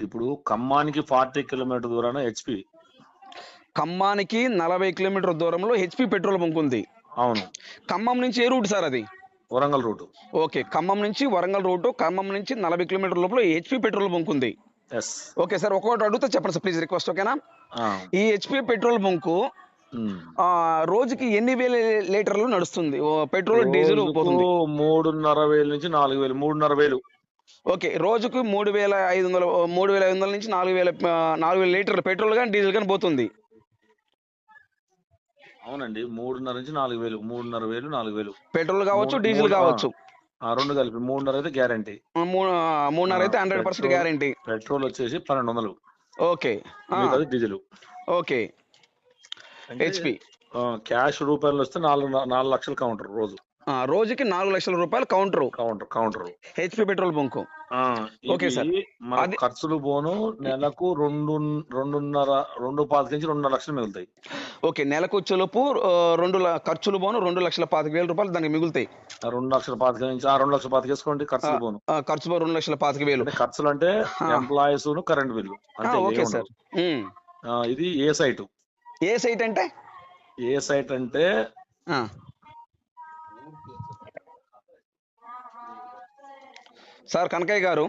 ఇప్పుడు ఖమ్మానికి forty kilometre దూరాన హెచ్పి. ఖమ్మానికి నలభై కిలోమీటర్ దూరంలో హెచ్పి పెట్రోల్ బంక్ ఉంది. అవును. ఖమ్మం నుంచి ఏ రూట్ సార్ అది? వరంగల్ రూట్. ఓకే ఖమ్మం నుంచి వరంగల్ రూటు ఖమ్మం నుంచి నలభై కిలోమీటర్ లోపల హెచ్పి పెట్రోల్ బంక్ ఉంది. ఓకే సార్ ఒక్కొక్కటి అడుగుతా చెప్పండి సార్ ప్లీజ్ రిక్వెస్ట్ ఓకేనా? ఈ హెచ్పి పెట్రోల్ బంకు ఆ, రోజుకి ఎన్ని వేల లీటర్లు నడుస్తుంది? పెట్రోల్ డీజిల్ పోతుంది. మూడున్నర వేలు నుంచి నాలుగు వేలు మూడున్నర వేలు. ఓకే రోజుకు మూడు వేల ఐదు వందల మూడు వేల ఐదు వందల నుంచి నాలుగు వేల నాలుగు వేల లీటర్లు పెట్రోల్ కానీ డీజిల్ కానీ పోతుంది. అవునండి మూడున్నర నుంచి నాలుగు వేలు మూడున్నర వేలు నాలుగు వేలు పెట్రోల్ కావచ్చు డీజిల్ కావచ్చు. రెండు కలిపి మూడున్నర అయితే గ్యారంటీ. మూడున్నర అయితే హండ్రెడ్ పర్సెంట్ గ్యారంటీ. పెట్రోల్ వచ్చేసి పన్నెండు వందలు okay diesel. Okay. HP cash రూపాయలు వస్తే నాలుగు నాలుగు లక్షలు కౌంటర్ రోజు. రోజుకి నాలుగు లక్షల రూపాయలు counter. Counter counter. HP petrol bunk. Okay sir. ఖర్చులు పోను నెలకు రెండు రెండున్నర రెండు పాతిక నుంచి రెండున్నర లక్షలు మిగులుతాయి. ఓకే నెలకు వచ్చేలోపు ఆ, రెండు ఖర్చులు పోను రెండు లక్షల పాతిక వేల రూపాయలు దానికి మిగులుతాయి. రెండు లక్షల పాతిక నుంచి ఆ రెండు లక్షల పాతిక వేసుకోండి ఖర్చులు పోను ఖర్చు పోను రెండు లక్షల పాతిక వేలు. ఖర్చులు అంటే. Employees current bill. అంటే ఓకే సార్. ఇది ఏ సైట్? ఏ సైట్ అంటే? ఏ సైట్ అంటే సార్ కనకయ్య గారు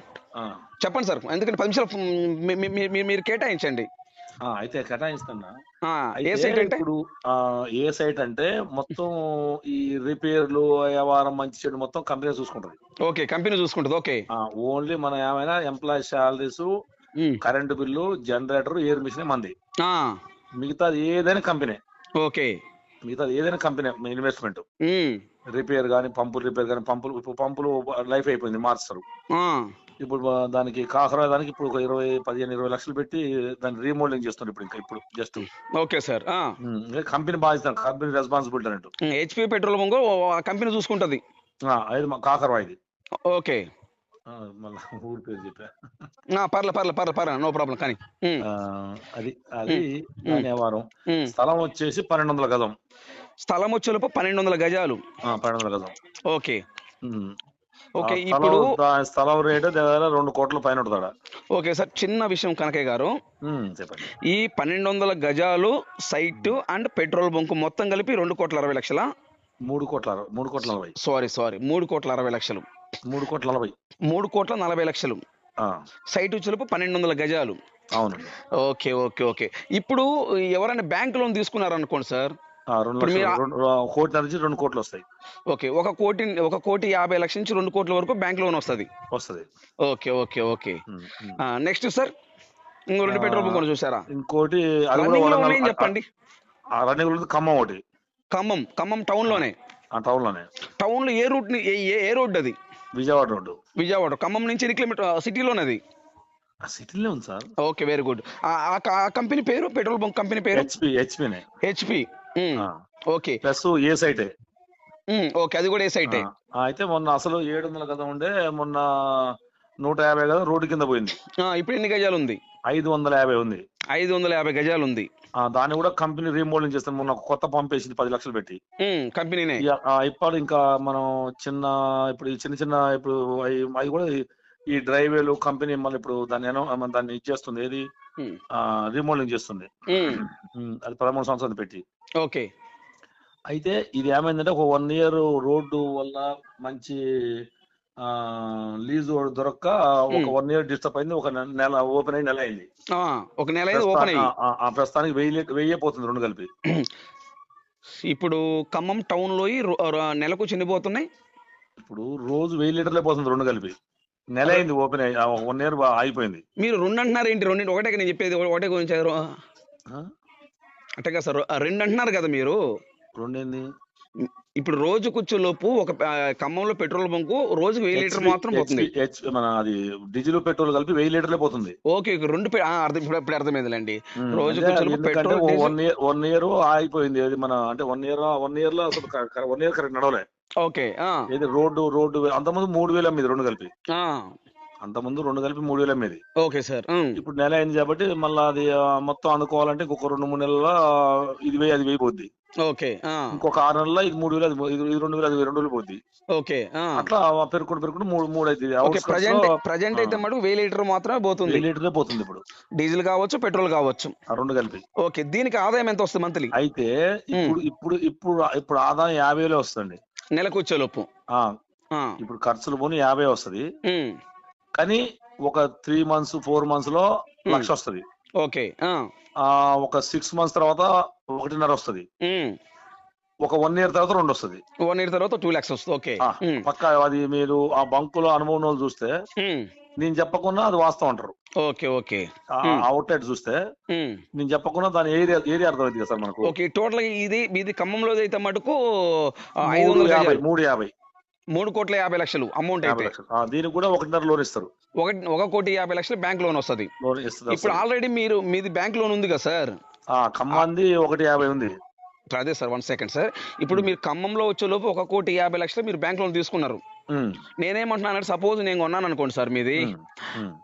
చెప్పండి సార్ ఎందుకంటే పది నిమిషాలు మీరు కేటాయించండి. అయితే కేటాయిస్తున్నా ఏ సైట్ అంటే? ఇప్పుడు ఏ సైట్ అంటే మొత్తం ఈ రిపేర్లు వ్యవహారం మంచి చెడు మొత్తం కంపెనీ చూసుకుంటది. ఓకే కంపెనీ చూసుకుంటుంది ఓకే. ఓన్లీ మనం ఏమైనా employee salaries. Current bill generator air machine మంది. మిగతాది ఏదైనా కంపెనీ. ఓకే. మిగతాది ఏదైనా కంపెనీ ఇన్వెస్ట్మెంట్. రిపేర్ కానీ పంపులు రిపేర్ కానీ పంపులు ఇప్పుడు పంపులు లైఫ్ అయిపోయింది మార్చుతారు ఆ, ఇప్పుడు దానికి కాకరా దానికి ఇప్పుడు ఒక ఇరవై పదిహేను ఇరవై లక్షలు పెట్టి దాన్ని రీమోడలింగ్ చేస్తున్నారు ఇప్పుడు ఇంకా ఇప్పుడు జస్ట్ ఓకే సార్. కంపెనీ బాధ్యత కంపెనీ రెస్పాన్సిబిలిటీ అన్నట్టు. హెచ్పి పెట్రోల్ కంపెనీ చూసుకుంటుంది. కాకరవా ఇది ఓకే. మళ్ళా ఊరి పేరు చెప్పా ఆ, పర్లే పర్లే పర్లే పర్లే నో ప్రాబ్లం కానీ అది అది ఉమ్. స్థలం వచ్చేసి పన్నెండు వందల గజం. స్థలం వచ్చేలోపు పన్నెండు వందల గజాలు. పన్నెండు వందల గజం. ఓకే. ఓకే ఇప్పుడు స్థలం రేటు దగ్గర రెండు కోట్ల పైన ఉంటుందా ఓకే సార్ చిన్న విషయం కనకయ్య గారు. చెప్పండి. ఈ పన్నెండు వందల గజాలు సైట్ అండ్ పెట్రోల్ బంక్ మొత్తం కలిపి రెండు కోట్ల అరవై లక్షల? మూడు కోట్ల మూడు కోట్ల నలభై. సారీ సారీ మూడు కోట్ల అరవై లక్షలు. మూడు కోట్ల నలభై. మూడు కోట్ల నలభై లక్షలు. సైట్ వచ్చేలోపు పన్నెండు వందల గజాలు. అవునండి. Okay okay okay. ఇప్పుడు ఎవరైనా బ్యాంక్ లోన్ తీసుకున్నారనుకోండి సార్. కోటి నుంచి రెండు కోట్లు వస్తాయి. ఓకే ఒక కోటి ఒక కోటి యాభై లక్షల నుంచి రెండు కోట్ల వరకు బ్యాంక్ లోన్ వస్తుంది. వస్తుంది. Okay okay okay. Next sir ఇంకో రెండు పెట్రోల్ బంక్ చూసారా? ఇంకోటి చెప్పండి? రన్నింగ్ ఖమ్మం ఒకటి. ఖమ్మం ఖమ్మం టౌన్లోనే ఆ టౌన్లోనే టౌన్లో ఏ రూట్ని ఏ- ఏ- రోడ్ అది? విజయవాడ రోడ్డు. విజయవాడ. ఖమ్మం నుంచి ఎన్ని కిలోమీటర్ సిటీలోనే అది? ఆ సిటీలో ఉంది సార్. Okay very good. ఆ కంపెనీ పేరు? పెట్రోల్ బంక్ కంపెనీ పేరు? హెచ్పి హెచ్పినే. హెచ్పి. ఓకే. ప్లస్ ఏ సైటే. ఓకే అది కూడా ఏ సైటే. అయితే మొన్న అసలు ఏడు వందల గజం ఉండే మొన్న నూట యాభై గజం రోడ్డు కింద పోయింది. ఇప్పుడు ఎన్ని గజాలు ఉంది? ఐదు వందల యాభై ఉంది. ఐదు వందల యాభై గజాలు ఉంది ఆ, దాన్ని కూడా కంపెనీ రీమోడలింగ్ చేస్తాం మొన్న ఒక కొత్త పంప్ వేసింది పది లక్షలు పెట్టి. ఉమ్, కంపెనీనే. ఇక, ఆ, ఇప్పుడు ఇంకా మనం చిన్న ఇప్పుడు ఈ చిన్న చిన్న ఇప్పుడు అవి అవి కూడా ఈ- ఈ డ్రైవేలు కంపెనీ మళ్ళీ ఇప్పుడు దాన్ని మన దాన్ని ఇచ్చేస్తుంది. ఏది? ఉమ్, రీమోడలింగ్ చేస్తుంది. ఉమ్, ఉమ్, అది పదమూడు సంవత్సరాలు పెట్టి. ఓకే. అయితే ఇది ఏమైందంటే ఒక వన్ ఇయర్ రోడ్డు వల్ల మంచి లీజ్ దొరక్క ఒక. వన్ ఇయర్ డిస్టర్బ్ అయింది ఒక నెల ఓపెన్ అయి నెల అయింది. ఒక నెల అయింది ఓపెన్ అయ్యి. ప్రస్తుతానికి వెయ్యి వెయ్యే పోతుంది రెండు కలిపి. ఇప్పుడు ఖమ్మం టౌన్లో నెలకు చెందిపోతున్నాయి ఇప్పుడు రోజు వెయ్యి లీటర్లే పోతుంది రెండు కలిపి. నెల అయింది ఓపెన్ అయ్యి వన్ ఇయర్ ఆగిపోయింది. మీరు రెండు అంటున్నారు ఏంటి? రెండు ఒకటే నేను చెప్పేది ఒకటే గురించి? అంటే కదా సార్ రెండు అంటున్నారు కదా మీరు? రెండేంది? ఇప్పుడు రోజు కూర్చోలోపు ఒక ఖమ్మంలో పెట్రోల్ బంకు రోజుకి వెయ్యి లీటర్ మాత్రం పోతుంది. మన అది డీజిల్ పెట్రోల్ కలిపి వెయ్యి లీటర్లే పోతుంది. ఓకే రెండు అర్థం ఇప్పుడు ఇప్పుడు అర్థమైందిలేండి. Petrol, diesel- one year one year ఆగిపోయింది. అది మన అంటే వన్ ఇయర్ వన్ ఇయర్లో అసలు వన్ ఇయర్ కరెక్ట్ నడవలే. ఓకే ఏది రోడ్డు రోడ్డు అంతకుముందు మూడు వేలు అమ్మిది రెండు కలిపి. అంత ముందు రెండు కలిపి మూడు వేలు అమ్మేది. Okay sir. ఇప్పుడు నెల అయింది కాబట్టి మళ్ళీ అది మొత్తం అందుకోవాలంటే ఇంకొక రెండు మూడు నెలల ఇది వెయ్యి అది వెయ్యి పోద్ది. ఓకే ఇంకొక ఆరు నెలల ఇది మూడు వేలు అది ఇది రెండు వేలు అది రెండు వేలు పోద్ది. ఓకే ఆ. అట్లా పెరుగుకుంటూ పెరుగుకుంటూ మూడు మూడు అవుతుంది. ఓకే ప్రజెంట్ ప్రజెంట్ అయితే మటుకు వెయ్యి లీటర్ మాత్రమే పోతుంది. వెయ్యి లీటర్లే పోతుంది ఇప్పుడు. డీజిల్ కావచ్చు పెట్రోల్ కావచ్చు. ఆ రెండు కలిపి. ఓకే దీనికి ఆదాయం ఎంత వస్తుంది మంత్లీ? అయితే ఇప్పుడు ఇప్పుడు ఇప్పుడు ఇప్పుడు ఆదాయం యాభై వేలే వస్తుంది నెలకు వచ్చేలోపు ఆ. ఆ, ఇప్పుడు ఖర్చులు పోని యాభై వస్తది. కానీ ఒక త్రీ మంత్స్ ఫోర్ మంత్స్లో లక్ష వస్తది. ఓకే ఒక సిక్స్ మంత్స్ తర్వాత ఒకటిన్నర వస్తది. ఉమ్. ఒక వన్ ఇయర్ తర్వాత రెండు వస్తది. వన్ ఇయర్ తర్వాత టూ లాక్స్ వస్తుంది. ఓకే పక్కా అది మీరు ఆ బంకులో అనుభవం ఉన్న వాళ్ళు చూస్తే ఉమ్. నేను చెప్పకుండా అది వాస్తవం అంటారు. ఓకే ఓకే అవుట్ సైడ్ చూస్తే. నేను చెప్పకుండా దాని ఏరియా ఏరియా అర్థమైంది కదా సార్ మనకు? ఓకే టోటల్ ఇది ఇది ఖమ్మంలో అయితే మటుకు మూడు వందల యాభై. మూడు కోట్ల యాభై లక్షలు అమౌంట్ అయితే. దీనికి కూడా ఒకటిన్నర లోన్ ఇస్తారు. ఒక ఒక కోటి యాభై లక్షలు బ్యాంక్ లోన్ వస్తుంది. ఇప్పుడు ఆల్రెడీ మీరు మీది బ్యాంక్ లోన్ ఉంది కదా సార్? ఆ, ఖమ్మంది ఒకటి యాభై ఉంది. అదే సార్ వన్ సెకండ్ సార్. ఇప్పుడు మీరు ఖమ్మంలో వచ్చే లోపు ఒక కోటి యాభై లక్షలు మీరు బ్యాంక్ లోన్ తీసుకున్నారు. నేనేమంటున్నాను సపోజ్ నేను కొన్నాను అనుకోండి సార్ మీది.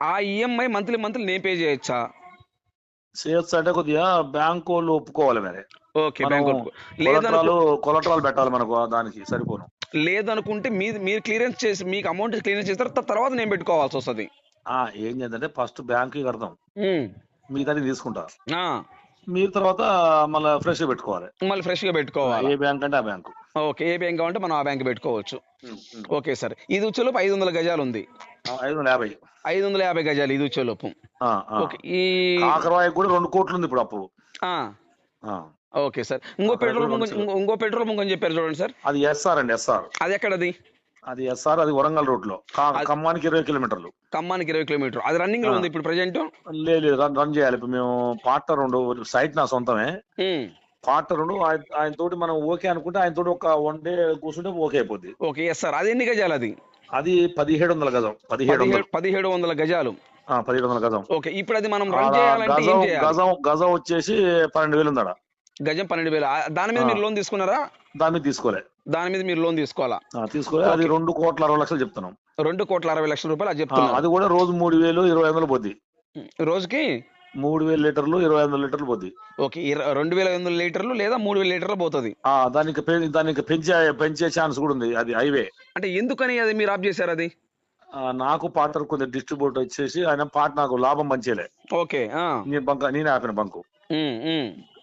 ఆ ఈఎంఐ మంత్లీ మంత్లీ నేను పే చేయొచ్చా? చేయొచ్చు అంటే కొద్దిగా బ్యాంక్ వాళ్ళు ఒప్పుకోవాలి మరి. ఓకే బ్యాంక్ కొలట్రాలు కొలట్రాలు పెట్టాలి మనకు దానికి సరిపోను. లేదనుకుంటే మీది మీరు క్లియరెన్స్ చేసి మీకు అమౌంట్ క్లియరెన్స్ చేస్తారు తర్వాత నేను పెట్టుకోవాల్సి వస్తుంది. ఆ ఏం చేద్దంటే ఫస్ట్ బ్యాంక్ కడతాం. మిగతాది తీసుకుంటా. మీరు తర్వాత మళ్ళీ ఫ్రెష్ పెట్టుకోవాలి. మళ్ళీ ఫ్రెష్గా పెట్టుకోవాలి? ఏ బ్యాంక్ అంటే ఆ బ్యాంకు. ఓకే ఏ బ్యాంక్ కావాలంటే మనం ఆ బ్యాంక్ పెట్టుకోవచ్చు. ఓకే సార్ ఇది వచ్చేలోపు ఐదు వందల గజాలు ఉంది. ఐదు వందల యాభై. ఐదు వందల యాభై గజాలు ఇది వచ్చేలోపు. ఓకే ఈ కూడా రెండు కోట్లు ఉంది ఇప్పుడు అప్పు. Okay sir. ఇంకో పెట్రోల్ మంచిగా. ఇంకో- పెట్రోల్ బంక్ అని చెప్పారు చూడండి సార్. అది ఎస్ఆర్ అండి ఎస్ఆర్ అది ఎక్కడది? అది ఎస్ఆర్ అది వరంగల్ రోడ్లో ఖమ్మానికి ఇరవై కిలోమీటర్లు. ఖమ్మానికి ఇరవై కిలోమీటర్ అది రన్నింగ్లో. ఉంది ఇప్పుడు ప్రజెంట్ లేదు రన్ చేయాలి. ఇప్పుడు మేము పార్ట్నర్ ఉండు సైట్ నా సొంతమే. పార్ట్నర్ ఉండు ఆయన తోటి మనం ఓకే అనుకుంటే ఆయన తోటి ఒక వన్ డే కూర్చుంటే ఓకే అయిపోద్ది. ఓకే ఎస్ సార్ అది ఎన్ని గజాలు అది? అది పదిహేడు వందల గజం. పదిహేడు పదిహేడు వందల. గజాలు. ఆ, పదిహేడు వందల గజం. ఓకే ఇప్పుడు అది మనం రన్ చేయాలంటే గజం గజం వచ్చేసి పన్నెండు వేలు ఉందాడ గజం పన్నెండు వేలు. దాని మీద. మీరు లోన్ తీసుకున్నారా? దాని మీద తీసుకోలే. దాని మీద మీరు లోన్ తీసుకోవాలా? తీసుకోలే. అది రెండు కోట్ల అరవై లక్షలు చెప్తున్నాం. రెండు కోట్ల అరవై లక్షల రూపాయలు అది ఆ, చెప్తున్నారు. అది కూడా రోజు మూడు వేలు ఇరవై వందలు పోద్ది. రోజుకి? మూడు వేల లీటర్లు ఇరవై వందల లీటర్లు పోద్ది. ఓకే రెండు వేల ఐదు వందల లీటర్లు లేదా మూడు వేల లీటర్లు పోతుంది? దానికి దానికి పెంచే పెంచే ఛాన్స్ కూడా ఉంది. అది హైవే. అంటే ఎందుకని అది మీరు ఆఫ్ చేశారు అది? నాకు పార్ట్నర్ కొంచెం డిస్ట్రిబ్యూటర్ వచ్చేసి ఆయన పార్ట్ నాకు లాభం మంచిలే. ఓకే. నేను బంక్ నేనే ఆపిన బంకు.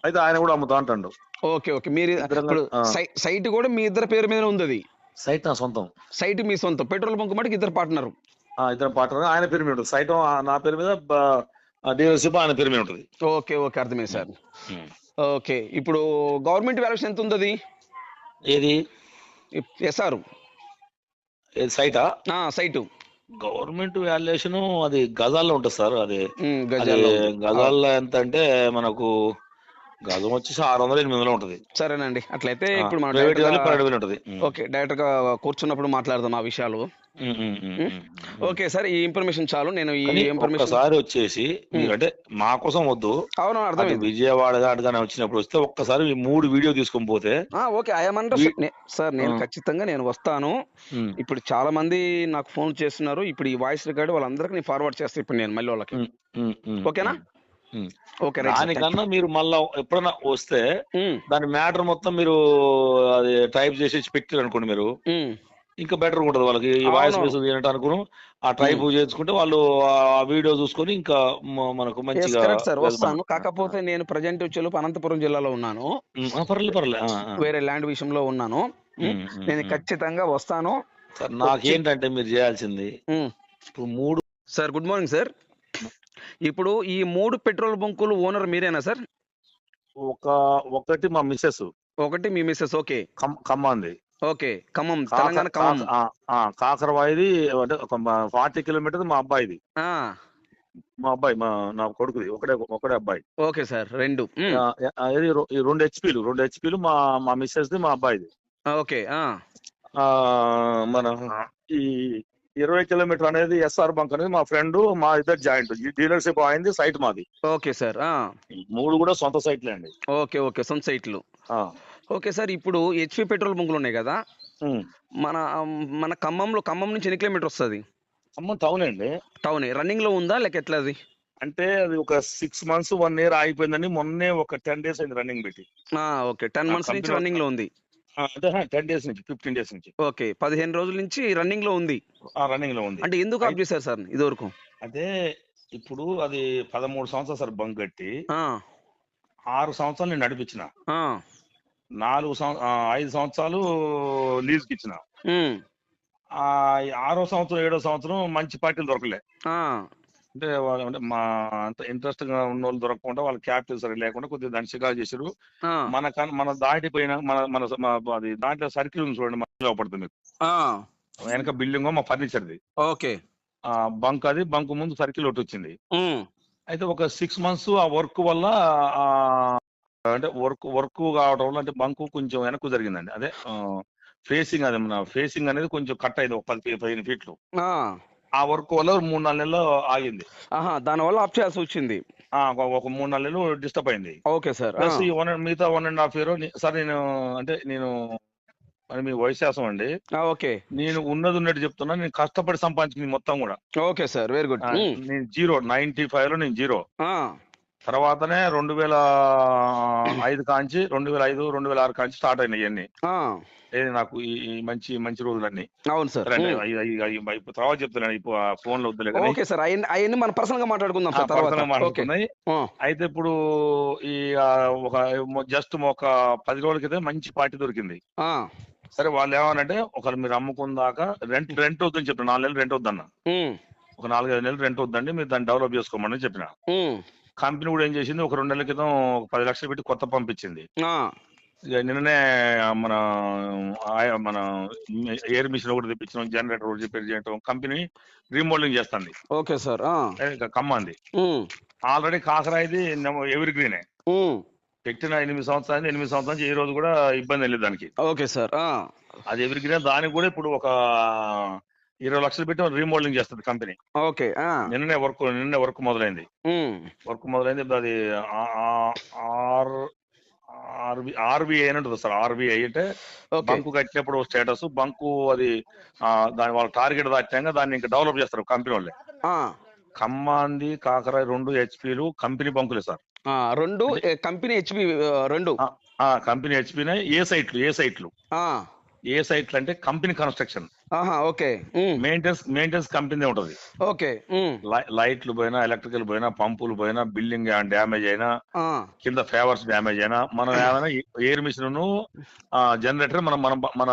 అయితే ఆయన కూడా అమ్ముతా అంటాడు. Okay okay. మీరు ఇప్పుడు సైట్ కూడా మీ ఇద్దరు పేరు మీద ఉంది అది సైట్ నా సొంతం. సైట్ మీ సొంతం. పెట్రోల్ బంక్ మటుకు ఇద్దరు పార్ట్నర్. ఆ, ఇద్దరం పార్ట్నర్. ఆయన పేరు మీద ఉంటుంది. సైట్ నా పేరు మీద డీలర్షిప్ ఆయన పేరు మీద ఉంటుంది. Okay okay. అర్థమైంది సార్. ఓకే. ఇప్పుడు గవర్నమెంట్ వాల్యూషన్ ఎంత ఉంది అది ఏది ఎస్ఆర్. సైటా? సైటు. గవర్నమెంట్ వాల్యుయేషన్ అది గజాల్లో ఉంటుంది సార్. అది. గజాల్లో ఎంత అంటే మనకు గజం వచ్చేసి ఆరు వందలు ఎనిమిది వందలు ఉంటుంది. సరేనండి. అట్లయితే ఇప్పుడు మనం ప్రైవేట్ direct వాళ్ళు గా- పన్నెండు వేలు ఉంటుంది. ఓకే డైరెక్ట్గా కూర్చున్నప్పుడు మాట్లాడదాం ఆ విషయాలు. ఓకే సార్ ఈ ఇన్ఫర్మేషన్ చాలు. నేను ఈ కానీ ఇన్ఫర్మేషన్ ఒక్కసారి వచ్చేసి మీరు అంటే మా కోసం వద్దు. అవును అటు అర్థమైంది. విజయవాడ దాటిగానే వచ్చినప్పుడు వస్తే ఒక్కసారి ఈ మూడు వీడియో తీసుకొని పోతే ఆ, ఓకే ఐఎమ్ అండర్ వీ- సార్ నేను ఆ. ఖచ్చితంగా నేను వస్తాను. ఇప్పుడు చాలా మంది నాకు ఫోన్ చేస్తున్నారు. ఇప్పుడు ఈ వాయిస్ రికార్డ్ వాళ్ళందరికీ నేను ఫార్వర్డ్ చేస్తాను ఇప్పుడు నేను మళ్ళీ వాళ్ళకి. ఓకేనా? ఓకే. దానికన్నా మీరు మళ్ళా ఎప్పుడైనా వస్తే దాని మ్యాటర్ మొత్తం మీరు అది టైప్ చేసి పెట్టారు అనుకోండి మీరు. ఇంకా బెటర్ ఉంటుంది వాళ్ళకి ఈ వాయిస్. మెసేజ్ వినటానికి ఆ టైప్ చేసుకుంటే వాళ్ళు ఆ వీడియో చూసుకొని ఇంకా మనకు మంచిగా సార్. వస్తాను కాకపోతే నేను ప్రజెంట్ వచ్చేలోపు అనంతపురం జిల్లాలో ఉన్నాను పర్లేదు పర్లేదు. వేరే ల్యాండ్ విషయంలో ఉన్నాను నేను. ఖచ్చితంగా వస్తాను సార్ నాకేంటంటే మీరు చేయాల్సింది. ఇప్పుడు మూడు సార్ గుడ్ మార్నింగ్ సార్ ఇప్పుడు ఈ మూడు పెట్రోల్ బంకులు ఓనర్ మీరేనా సార్? ఒక ఒకటి మా మిస్సెస్ ఒకటి మీ మిస్సెస్ ఓకే. ఖమ్మంది. ఓకే ఖమ్మం తెలంగాణ ఖమ్మం. కాకరవాయిది అంటే ఒక ఫార్టీ కిలోమీటర్స్ మా అబ్బాయిది. మా అబ్బాయి మా నా కొడుకుది ఒకడే ఒకడే అబ్బాయి. ఓకే సార్ రెండు. ఇది రెండు హెచ్పీలు రెండు హెచ్పీలు మా మా మిస్సెస్ ది మా అబ్బాయిది. ఓకే మన ఈ ఇరవై కిలోమీటర్ అనేది ఎస్ఆర్ బంక్ అనేది మా ఫ్రెండ్ మా ఇద్దరు జాయింట్. డీలర్షిప్ అయింది సైట్ మాది. ఓకే సార్ మూడు కూడా సొంత సైట్లే అండి. ఓకే ఓకే సొంత సైట్లు. ఓకే సార్ ఇప్పుడు హెచ్పి పెట్రోల్ బంకులు ఉన్నాయి కదా. మన మన ఖమ్మంలో ఖమ్మం నుంచి ఎన్ని కిలోమీటర్ వస్తుంది? ఖమ్మం టౌన్ అండి. టౌన్. రన్నింగ్లో ఉందా లేక ఎట్లా అది? అంటే అది ఒక సిక్స్ మంత్స్ వన్ ఇయర్ ఆగిపోయిందని మొన్నే ఒక టెన్ డేస్ అయింది రన్నింగ్ పెట్టి. ఓకే. టెన్ మంత్స్ నుంచి రన్నింగ్లో ఉంది. టెన్ డేస్ నుంచి ఫిఫ్టీన్ డేస్ నుంచి. ఓకే పదిహేను రోజుల నుంచి రన్నింగ్లో ఉంది. ఆ రన్నింగ్లో ఉంది. అంటే ఎందుకు ఆఫ్ చేశారు సార్ ఇది వరకు అదే ఇప్పుడు అది పదమూడు సంవత్సరాలు సార్ బంక్ కట్టి ఆరు సంవత్సరాలు నేను నడిపించిన. నాలుగు ఐదు సంవత్సరాలు లీజ్కి ఇచ్చిన ఆరో సంవత్సరం ఏడో సంవత్సరం మంచి పార్టీలు దొరకలే. అంటే వాళ్ళు అంటే మా అంత ఇంట్రెస్ట్గా ఉన్న వాళ్ళు దొరకకుండా వాళ్ళ క్యాపిటల్ సరి లేకుండా కొద్దిగా దాన్ని షికారు చేశారు మన కన్- మన దాటిపోయిన మన మన మన అది దాంట్లో సర్కిల్ ఉంది చూడండి మధ్యలో పడుతుంది మీకు. వెనక బిల్డింగ్ మా ఫర్నిచర్ది. ఓకే. ఆ బంక్ అది బంక్ ముందు సర్కిల్ ఒకటి వచ్చింది. అయితే ఒక సిక్స్ మంత్స్ ఆ వర్క్ వల్ల ఆ అంటే వర్క్ వర్క్ కావడం వల్ల అంటే బంకు కొంచెం వెనక్కు జరిగిందండి. అదే ఫేసింగ్ అది మన ఫేసింగ్ అనేది కొంచెం కట్ అయింది ఒక పది పదిహేను ఫీట్లు. ఆ, వర్క్ వల్ల మూడు నాలుగు నెలలు ఆగింది. ఆహా దానివల్ల ఆఫ్ చేయాల్సి వచ్చింది. ఒక- మూడు నాలుగు నెలలు డిస్టర్బ్ అయింది. ఓకే సార్ ప్లస్ ఈ వన్ మిగతా one and half year sir నేను అంటే నేను మరి మీ వయశాసం అండి. ఓకే. నేను ఉన్నది ఉన్నట్టు చెప్తున్నా నేను కష్టపడి సంపాదించింది మొత్తం కూడా. Okay sir very good. నేను జీరో నైన్టీ ఫైవ్లో నేను జీరో. తర్వాతనే రెండు వేల ఐదు కాంచి రెండు వేల ఐదు రెండు వేల ఆరు కాంచి స్టార్ట్ అయినాయి ఏది నాకు ఈ మంచి మంచి రోజులన్నీ. అవును సార్. తర్వాత చెప్తున్నాను ఇప్పుడు ఫోన్లో వద్దులే ఓకే సార్ అవన్నీ మనం పర్సనల్గా మాట్లాడుకుందాం సార్ తర్వాత. మాట్లాడుతున్నాయి అయితే ఇప్పుడు ఈ ఒక జస్ట్ ఒక పది రోజుల క్రితం మంచి పార్టీ దొరికింది. సరే వాళ్ళు ఏమనంటే ఒకరు మీరు అమ్ముకుందాక రెంట్ రెంట్ వద్దని చెప్పిన నాలుగు నెలలు రెంట్ వద్దన్న. ఒక నాలుగైదు నెలలు రెంట్ వద్దండి మీరు దాన్ని డెవలప్ చేసుకోమని చెప్పిన. కంపెనీ కూడా ఏం చేసింది? ఒక రెండు నెలల క్రితం ఒక పది లక్షలు పెట్టి కొత్త పంపించింది. ఇక నిన్ననే మన ఆయ- మన ఎయిర్ మిషన్ ఒకటి తెప్పించడం జనరేటర్ ఒకటి రిపేర్ చేయడం కంపెనీ రీమోడలింగ్ చేస్తుంది. ఓకే సార్ ఇక ఖమ్మంది ఆల్రెడీ కాకరాయిది ఎవరి గ్రీనే పెట్టిన ఎనిమిది సంవత్సరాలు ఎనిమిది సంవత్సరాల నుంచి ఏ రోజు కూడా ఇబ్బంది లేదు దానికి. ఓకే సార్ అది ఎవరి గ్రీన్ దానికి కూడా ఇప్పుడు ఒక ఇరవై లక్షలు పెట్టి రీమోడలింగ్ చేస్తుంది కంపెనీ ఓకే నిన్ననే వర్క్ నిన్నే వర్క్ మొదలైంది. వర్క్ మొదలైంది అది ఆర్బి ఆర్బిఐ అని ఉంటుంది సార్ ఆర్బిఐ అంటే బంకు కట్టినప్పుడు స్టేటస్ బంకు అది దాని వాళ్ళ టార్గెట్ దాటాక దాన్ని ఇంకా డెవలప్ చేస్తారు కంపెనీ వాళ్ళే. ఖమ్మాంది కాకరాయి రెండు హెచ్పిలు కంపెనీ బంకులే సార్. రెండు కంపెనీ హెచ్పి రెండు. కంపెనీ హెచ్పినే ఏ సైట్లు ఏ సైట్లు ఏ సైట్లు అంటే company construction okay. Um, maintenance maintenance company ఉంటది. ఓకే లైట్లు పోయినా ఎలక్ట్రికల్ పోయినా పంపులు పోయినా బిల్డింగ్ డ్యామేజ్ అయినా కింద ఫేవర్స్ డ్యామేజ్ అయినా మనం ఏమైనా ఎయిర్ మిషన్ జనరేటర్ మన మన మన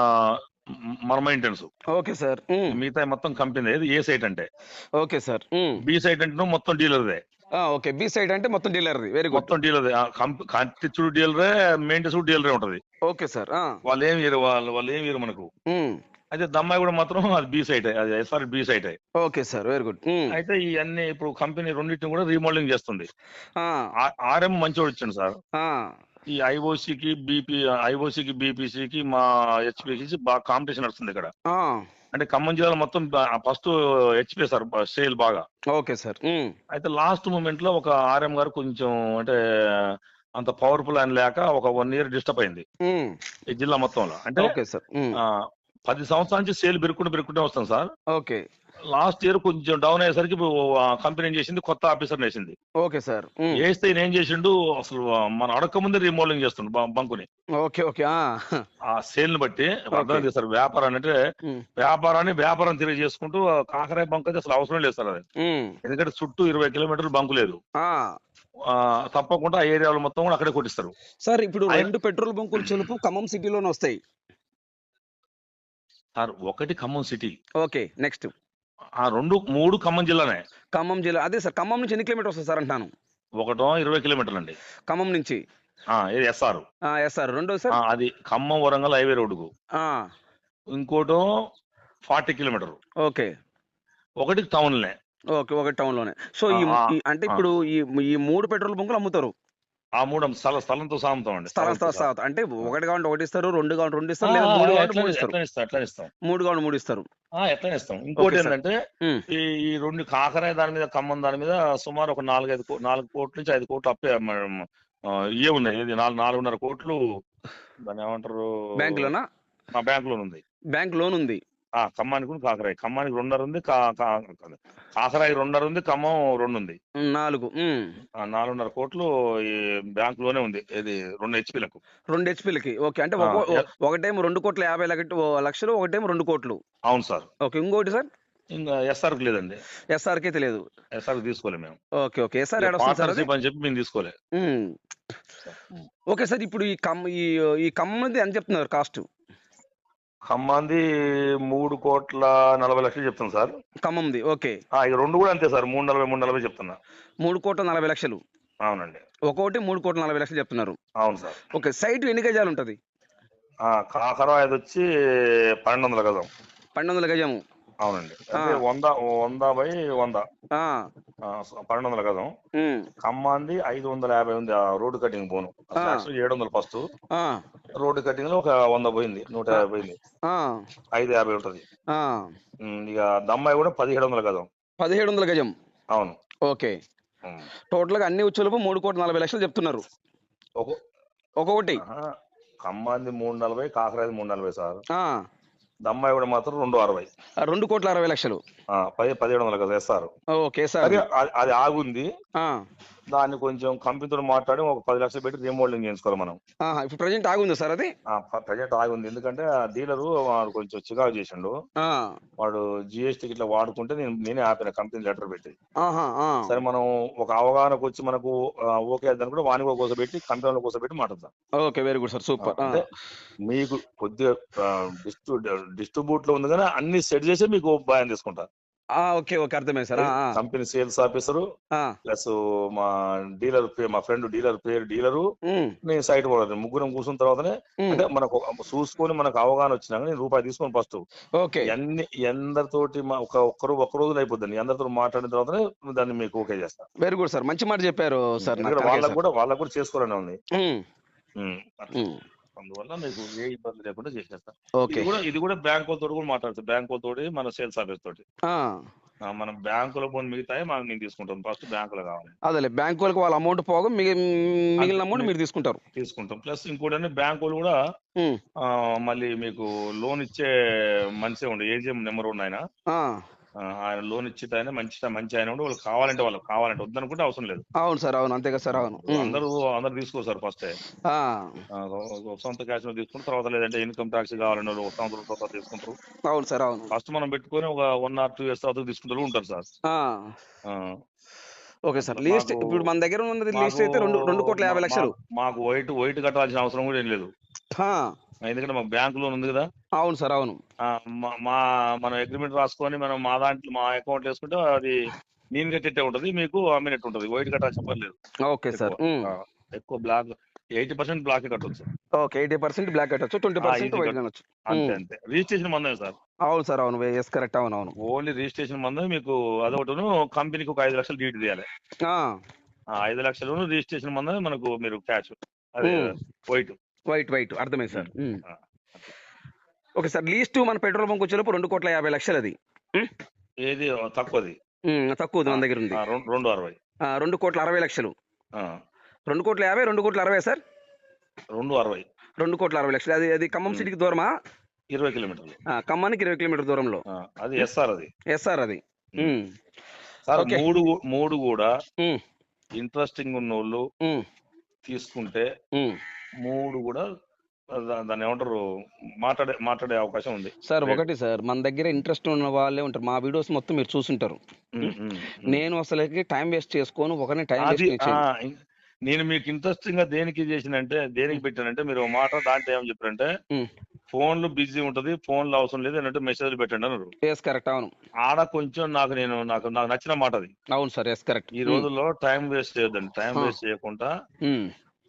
మన మెయింటెనెన్స్ ఓకే సార్. మిగతా మొత్తం కంపెనీ ఏ సైట్ అంటే? Okay sir. బి సైట్ అంటే మొత్తం డీలర్దే ఓకే. బి సైడ్ అంటే మొత్తం డీలర్ది వెరీ గుడ్ మొత్తం డీలర్దే కట్టించుడు డీలరే మెయింటెనెన్స్ డీలరే ఉంటది. Okay sir. వాళ్ళు ఏమి ఇరు వాళ్ళు వాళ్ళు ఏమి ఇరు మనకు అయితే దమ్మాయి కూడా మాత్రం అది బి సైట్ అది SR B site okay sir very good. అయితే ఈ అన్ని ఇప్పుడు కంపెనీ రెండింటిని కూడా రీమోడలింగ్ చేస్తుంది. ఆర్ఎం మంచిగా వచ్చింది సార్. ఈ ఐఓసికి బీపీ ఐఓసికి బీపీసీకి మా హెచ్పికి బాగా కాంపిటీషన్ నడుస్తుంది ఇక్కడ. అంటే ఖమ్మం జిల్లాలో మొత్తం ఫస్ట్ హెచ్పి సార్ సేల్ బాగా. ఓకే సార్ అయితే లాస్ట్ మూమెంట్లో ఒక ఆర్ఎం గారు కొంచెం అంటే అంత పవర్ఫుల్ అని లేక ఒక వన్ ఇయర్ డిస్టర్బ్ అయింది. ఈ జిల్లా మొత్తంలో. అంటే ఓకే సార్ పది సంవత్సరాల నుంచి సేల్ పెరుగుకుంటూ పెరుగుకుంటూ వస్తాం సార్. ఓకే. లాస్ట్ ఇయర్ కొంచెం డౌన్ అయ్యేసరికి కంపెనీ ఏం చేసింది? కొత్త ఆఫీసర్ వేసింది. Okay sir. వేస్తే ఈయన ఏం చేసిండు? అసలు మన అడక్క ముందే రీమోడలింగ్ చేస్తుండు బంకుని. ఓకే ఓకే ఆ, ఆ సేల్ని బట్టి అర్థం చేస్తారు వ్యాపారం అంటే వ్యాపారాన్ని వ్యాపారం తెలియజేసుకుంటూ కాకరాయి బంక్ అయితే అసలు అవసరం లేదు సార్ అది. ఎందుకంటే చుట్టూ ఇరవై కిలోమీటర్లు బంకు లేదు. తప్పకుండా ఆ ఏరియాలో మొత్తం కూడా అక్కడే కొట్టిస్తారు. సార్ ఇప్పుడు రెండు పెట్రోల్ బంకులు చెలుపు ఖమ్మం సిటీలోనే వస్తాయి. సార్ ఒకటి ఖమ్మం సిటీ. Okay next. ఆ రెండు మూడు ఖమ్మం జిల్లానే. ఖమ్మం జిల్లా అదే సార్ ఖమ్మం నుంచి ఎన్ని కిలోమీటర్స్ వస్తుంది సార్ అంటాను? ఒకటో ఇరవై కిలోమీటర్లు అండి ఖమ్మం నుంచి? ఎస్ఆర్. ఎస్ సార్ రెండో సార్? అది ఖమ్మం వరంగల్ హైవే రోడ్డుకు. ఆ, ఇంకోటో ఫార్టీ కిలోమీటర్. ఓకే. ఒకటి టౌన్లే ఓకే ఒక టౌన్లోనే సో ఈ- అంటే ఇప్పుడు ఈ ఈ మూడు పెట్రోల్ బంకులు అమ్ముతారు. ఆ మూడు స్థల స్థలంతో సాగుతాం అండి. స్థల స్థల స్థల. అంటే ఒకటి కావాలంటే ఒకటి ఇస్తారు రెండు కావాలంటే రెండు ఇస్తారు లేదా మూడు కావాలంటే మూడు ఇస్తారు. ఎట్లా ఇస్తాం ఎట్లా ఇస్తాం. మూడు కావాలంటే మూడు ఇస్తారు. ఎట్లా ఇస్తాం. ఇంకోటి. ఏంటంటే ఈ ఈ రెండు కాకరాయ దాని మీద ఖమ్మం దాని మీద సుమారు ఒక నాలుగైదు నాలుగు కోట్ల నుంచి ఐదు కోట్లు అప్పే ఇవే ఉన్నాయి. ఇది నాలుగు నాలుగున్నర కోట్లు దాన్ని ఏమంటారు? బ్యాంక్ లోనా? ఆ బ్యాంక్ లోన్ ఉంది. బ్యాంక్ లోన్ ఉంది. ఆ, ఖమ్మానికి ఉంది, కాకరాయి. ఖమ్మానికి రెండున్నర ఉంది కా- కా- కాకరాయి రెండున్నర ఉంది ఖమ్మం రెండు ఉంది నాలుగు. ఉమ్. ఆ, నాలుగున్నర కోట్లు ఈ బ్యాంక్లోనే ఉంది. ఇది రెండు హెచ్పీలకు. రెండు హెచ్పీలకి. ఓకే. అంటే ఆ, ఎ- ఒకటేమో రెండు కోట్ల యాభై లక్ష- ఓ లక్షలు ఒకటేమో రెండు కోట్లు. అవును సార్. ఓకే. ఇంకోటి సార్? ఇంకా ఎస్ఆర్కి లేదండి. ఎస్ఆర్కే తెలియదు ఎస్ఆర్కి తీసుకోలే మేము. Okay okay. ఎస్ఆర్ ఎక్కడ వస్తుంది సార్ అది? పార్ట్నర్షిప్ అని చెప్పి మేము తీసుకోలే. ఉమ్. ఓకే సార్ ఇప్పుడు ఈ కమ్ ఈ ఈ కమ్మది ఎంత చెప్తున్నారు కాస్ట్? ఖమ్మాంది మూడు కోట్ల నలభై లక్షలు చెప్తాను సార్. ఖమ్మంది ఓకే. ఆ, ఇక రెండు కూడా అంతే సార్ మూడు నలభై మూడు నలభై చెప్తున్నా. మూడు కోట్ల నలభై లక్షలు. అవునండి. ఒక్కొక్కటి మూడు కోట్ల నలభై లక్షలు చెప్తున్నారు. అవును సార్. ఓకే సైట్ ఎన్ని గజాలు ఉంటుంది? ఆ, కాకరాయి అది వచ్చి పన్నెండు వందల గజం. పన్నెండు వందల గజము. అవునండి. అంటే వంద వంద బై వంద. పన్నెండు వందల గజం ఖమ్మాంది ఐదు వందల యాభై ఉంది ఆ రోడ్డు కటింగ్ పోను. ఏడు వందలు ఫస్ట్. రోడ్డు కటింగ్లో ఒక వంద పోయింది నూట యాభై పోయింది. ఐదు యాభై ఉంటది. ఇక దమ్మాయి కూడా పదిహేడు వందల గజం పదిహేడు వందల గజం. అవును. ఓకే. ఉమ్. టోటల్గా అన్ని ఉచ్చులకు మూడు కోట్ల నలభై లక్షలు చెప్తున్నారు. ఒక ఒక్కొక్కటి. ఖమ్మాంది మూడు నలభై కాకరాది మూడు నలభై సార్. ఆ, దమ్మాయి కూడా మాత్రం రెండు అరవై. రెండు కోట్ల అరవై లక్షలు. ఆ, పది పదిహేడు వందల గజం వేస్తారు ఓకే సార్. అది ఆగుంది. దాన్ని కొంచెం కంపెనీతో మాట్లాడి ఒక పది లక్షలు పెట్టి రీమోడలింగ్ చేయించుకోవాలి మనం. ఆహా, ఇప్పుడు ప్రజెంట్ ఆగుందా సార్ అది? ప్రజెంట్ ఆగుంది. ఎందుకంటే ఆ డీలరు వాడు కొంచెం చికాకు చేసిండు. ఆ, వాడు జిఎస్టీ ఇట్లా వాడుకుంటే నేను నేనే ఆపిన కంపెనీ లెటర్ పెట్టి. ఆహా, ఆ. సరే మనం ఒక అవగాహనకు వచ్చి మనకు ఆ, ఓకే దాన్ని కూడా పెట్టి కంపెనీల కోసం పెట్టి మాట్లాడదాం. Okay very good sir super. ఆ. అంటే మీకు కొద్దిగా డిస్ట్రి డిస్ట్రిబ్యూట్లో ఉంది కానీ అన్ని సెట్ చేసి మీకు భయం తీసుకుంటా. ఓకే ఓకే అర్థమైంది sir. Company sales officer. Plus మా డీలర్ పేరు మా ఫ్రెండ్ డీలర్ పేరు డీలరు నేను సైట్ కూడా ముగ్గురం కూర్చున్న తర్వాతనే. అంటే మనకు చూసుకొని మనకు అవగాహన వచ్చినాక నేను రూపాయి తీసుకొని ఫస్ట్ ఓకే. ఎన్ని ఎందరితోటి మా- ఒక ఒక్కరు ఒక్క రోజులో అయిపోద్ది అందరితో మాట్లాడిన తర్వాతనే దాన్ని మీకు ఓకే చేస్తా. Very good sir. మంచి మాట చెప్పారు సార్ వాళ్ళకు. కూడా వాళ్ళకు కూడా చేసుకోవాలని ఉంది. అందువల్ల మీకు ఏ ఇబ్బంది లేకుండా చేసేస్తా. ఓకే. ఇది కూడా ఇది కూడా బ్యాంక్ తోటి కూడా మాట్లాడుతుంది బ్యాంక్ తోటి మన సేల్స్ ఆఫీస్ తోటి మనం బ్యాంకులో పోయి మిగతాయి మనం నేను తీసుకుంటాం ఫస్ట్ బ్యాంకులో కావాలి. అదేలే. బ్యాంక్ వాళ్ళకి వాళ్ళ అమౌంట్ పోగా మిగి- మిగిలిన అమౌంట్ మీరు తీసుకుంటారు. తీసుకుంటాం. ప్లస్ ఇంకోటి బ్యాంక్ వాళ్ళు కూడా మళ్ళీ మీకు లోన్ ఇచ్చే మనిషే ఉండే ఏజిఎం నెంబర్ ఉన్న ఆయన లోన్ ఇచ్చేట ఆయన మంచి మంచి ఆయన ఉండి వాళ్ళకి కావాలంటే వాళ్ళకి కావాలంటే వద్దనుకుంటే అవసరం లేదు. అవును సార్ అవును. అంతే కదా సార్ అవును. అందరూ అందరు తీసుకోసారు ఫస్ట్ ఆ, సొంత క్యాష్ తీసుకుని తర్వాత లేదంటే ఇన్కమ్ ట్యాక్స్ కావాలని వాళ్ళు ఒక సంవత్సరం తర్వాత తీసుకుంటారు. అవును సార్ అవును. ఫస్ట్ మనం పెట్టుకొని ఒక వన్ ఆర్ టూ ఇయర్స్ తర్వాత తీసుకుంటారు ఉంటారు సార్. ఓకే సార్ లీస్ట్ ఇప్పుడు మన దగ్గర ఉన్నది లీస్ట్ అయితే రెండు రెండు కోట్ల యాభై లక్షలు. మాకు వైట్ వైట్ కట్టాల్సిన అవసరం కూడా ఏం లేదు. ఎందుకంటే మాకు బ్యాంక్ లోన్ ఉంది కదా. అవును సార్ అవును. మా మనం అగ్రిమెంట్ రాసుకొని మనం మా దాంట్లో మా అకౌంట్ వేసుకుంటే అది నేను కట్టేట్టే ఉంటది మీకు అమ్మినట్టు ఉంటది. వైట్ కట్టాల్సిన పని లేదు. Okay sir. ఎక్కువ. బ్లాక్ ఎయిటీ పర్సెంట్ బ్లాక్ కట్టొచ్చు. ఓకే ఎయిటీ పర్సెంట్ బ్లాక్ కట్టచ్చు ట్వంటీ పర్సెంట్ వైట్. కనొచ్చు అంతే. అంతే. రిజిస్ట్రేషన్ మందమే సార్. అవును సార్ అవును. ఎస్ కరెక్ట్ అవును అవును. ఓన్లీ రిజిస్ట్రేషన్ మందమే మీకు అదొకటి కంపెనీకి ఒక ఐదు లక్షలు డీట్ తీయాలి. ఐదు లక్షలు రిజిస్ట్రేషన్ మందమే మనకు మీరు క్యాష్ అదే. వైట్ వైట్ వైట్ అర్థమైంది సార్. ఓకే సార్ లీస్ట్ మన పెట్రోల్ బంక్ వచ్చేలోపు రెండు కోట్ల యాభై లక్షలు అది ఏది? తక్కువది. తక్కువ మన దగ్గర ఉంది. రెండు అరవై. రెండు కోట్ల అరవై లక్షలు. రెండు కోట్ల యాభై రెండు కోట్ల అరవై సార్? రెండు అరవై. రెండు కోట్ల అరవై లక్షలు. అది అది ఖమ్మం సిటీకి దూరమా? ఇరవై కిలోమీటర్లు. ఖమ్మానికి ఇరవై కిలోమీటర్ దూరంలో. అది ఎస్ఆర్ అది. ఎస్ సార్ అది. సార్. మూడు మూడు కూడా ఇంట్రెస్టింగ్ ఉన్న వాళ్ళు తీసుకుంటే. మూడు కూడా దాన్ని ఏమంటారు మాట్లాడే మాట్లాడే అవకాశం ఉంది. సార్. ఒకటి సార్ మన దగ్గర ఇంట్రెస్ట్ ఉన్న వాళ్ళే ఉంటారు. మా వీడియోస్ మొత్తం మీరు చూసుంటారు. నేను అసలుకి టైం వేస్ట్ చేసుకోను ఒకరిని టైం నేను మీకు ఇంట్రెస్టింగ్గా దేనికి చేసినంటే దేనికి పెట్టానంటే మీరు మాట దాంట్లో ఏమని చెప్పారంటే. ఫోన్లు బిజీ ఉంటది ఫోన్లు అవసరం లేదు ఏంటంటే మెసేజ్ పెట్టండి అన్నారు. ఎస్ కరెక్ట్ అవును. ఆడ కొంచెం నాకు నేను నాకు నాకు నచ్చిన మాట అది. అవును సార్ ఎస్ కరెక్ట్ ఈ రోజుల్లో టైం వేస్ట్ చేయొద్దండి. టైం. వేస్ట్ చేయకుండా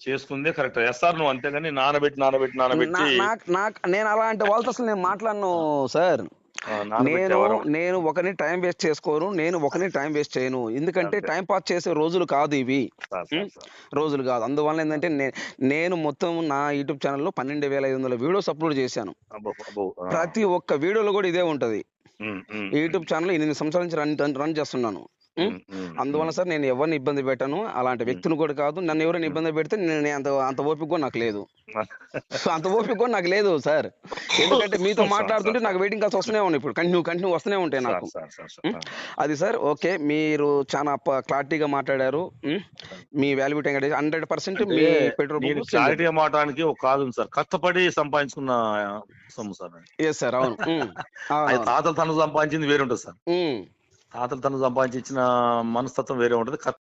చేసుకుందే కరెక్ట్. ఎస్ఆర్ నువ్వు అంతేగాని నానబెట్టి నానబెట్టి నానబెట్టి నాకు నాకు నేను అలాంటి వాళ్ళతో అసలు నేను మాట్లాడను సార్. నేను నేను ఒకరిని టైం వేస్ట్ చేసుకోను నేను ఒకరిని టైం వేస్ట్ చేయను. ఎందుకంటే. టైం పాస్ చేసే రోజులు కాదు ఇవి. రోజులు కాదు. అందువల్ల ఏంటంటే నేను మొత్తం నా యూట్యూబ్ ఛానల్లో పన్నెండు వేల ఐదు వందల వీడియోస్ అప్లోడ్ చేశాను. ప్రతి ఒక్క వీడియోలో కూడా ఇదే ఉంటది. యూట్యూబ్ ఛానల్ ఎనిమిది సంవత్సరాల నుంచి రన్ రన్- అందువల్ల సార్ నేను ఎవరిని ఇబ్బంది పెట్టను. అలాంటి వ్యక్తిని కూడా కాదు. నన్ను ఎవరైనా ఇబ్బంది పెడితే నేను అంత అంత ఓపిక కూడా నాకు లేదు. అంత ఓపిక కూడా నాకు లేదు సార్. ఎందుకంటే మీతో మాట్లాడుతుంటే నాకు వెయిటింగ్ కాల్స్ వస్తూనే ఉన్నాయి ఇప్పుడు. కంటిన్యూ కంటిన్యూ వస్తూనే ఉంటాయి నాకు. సార్ సార్ ఉం? సార్. అది సార్ ఓకే. మీరు చాలా క్లారిటీగా మాట్లాడారు? మీ వాల్యూ టైం హండ్రెడ్ పర్సెంట్ మీ పెట్రోల్ నేను క్లారిటీ మాట్లాడడానికి ఒక కాదు ఉంది సార్. కష్టపడి సంపాదించుకున్న సొమ్ము సార్ ఎస్ సార్ అవును. అది. తాతలు తను సంపాదించింది వేరే ఉంటుంది సార్. తాతలు తను సంపాదించిన మనస్తత్వం వేరే ఉంటుంది.